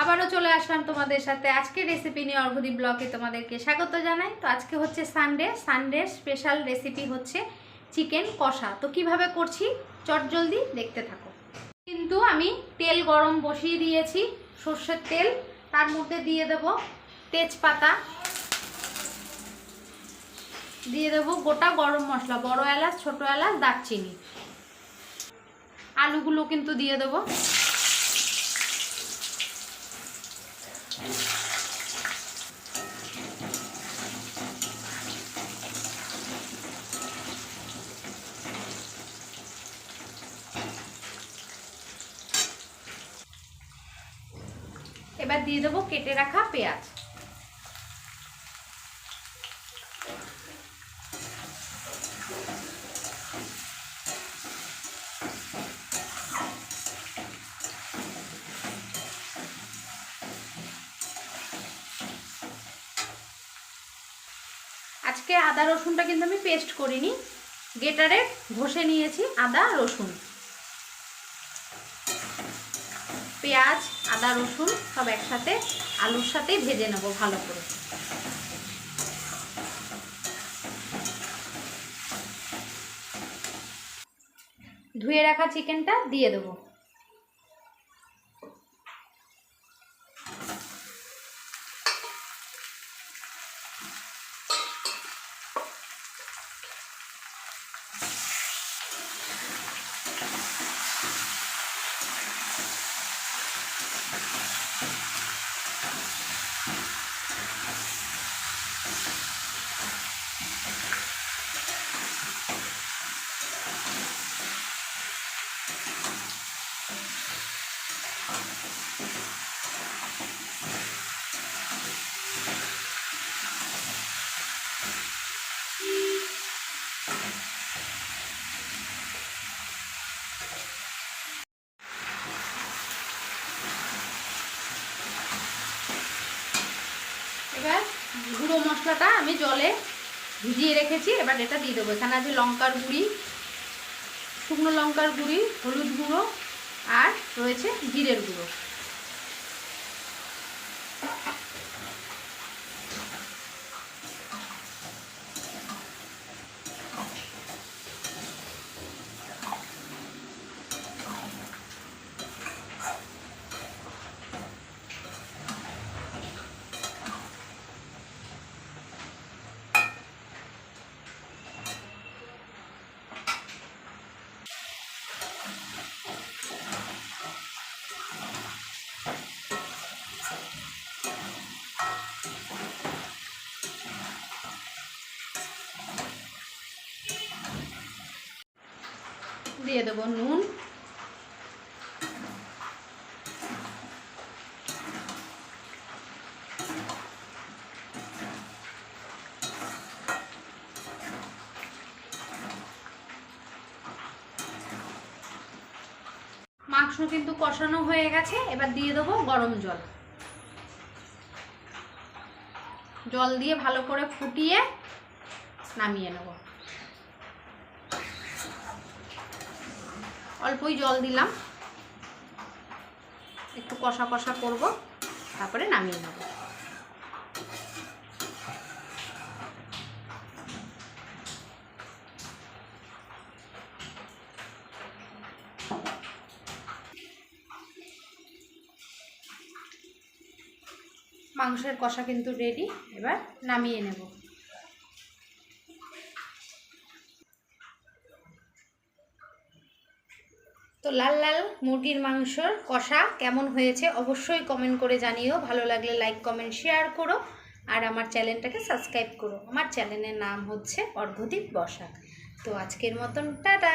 আবারও চলে আসলাম তোমাদের সাথে। আজকে রেসিপি নিয়ে অর্ঘদীপ ব্লগে তোমাদেরকে স্বাগত জানাই। তো আজকে হচ্ছে সানডে সানডে স্পেশাল রেসিপি হচ্ছে চিকেন কষা। তো কীভাবে করছি? চটজলদি দেখতে থাকো। কিন্তু আমি তেল গরম বসিয়ে দিয়েছি, সর্ষের তেল। তার মধ্যে দিয়ে দেব তেজপাতা। দিয়ে দেবো গোটা গরম মশলা, বড় এলাচ, ছোট এলাচ, দারচিনি। আলুগুলো কিন্তু দিয়ে দেবো। এবার দিয়ে দেবো কেটে রাখা পেঁয়াজ। আজকে আদা রসুনটা কিন্তু আমি পেস্ট করিনি। গেটারে ঘষে নিয়েছি আদা, রসুন। পেঁয়াজ, আদা, রসুন সব একসাথে আলুর সাথেই ভেজে নেব ভালো করে। ধুয়ে রাখা চিকেনটা দিয়ে দেবো। এবার গুঁড়ো মশলাটা আমি জলে ভিজিয়ে রেখেছি, এবার এটা দিয়ে দেবো। এখানে আছে লঙ্কার গুঁড়ি, শুকনো লঙ্কার গুঁড়ি, হলুদ গুঁড়ো, আর রয়েছে জিরের গুঁড়ো। দিয়ে দেবো নুন। মাংস কিন্তু কষানো হয়ে গেছে, এবার দিয়ে দেবো গরম জল। জল দিয়ে ভালো করে ফুটিয়ে নামিয়ে নেব। অল্পই জল দিলাম। একটু কষা কষা করব, তারপরে নামিয়ে নেব। মাংসের কষা কিন্তু রেডি এবার নামিয়ে নেব। তো লাল লাল মুরগির মাংসর কষা কেমন হয়েছে অবশ্যই কমেন্ট করে জানিও। ভালো লাগলে লাইক কমেন্ট শেয়ার করো। আর আমার চ্যানেলটাকে সাবস্ক্রাইব করো। আমার চ্যানেলের নাম হচ্ছে অর্ঘদীপ বসাক। তো আজকের মতন, টাটা!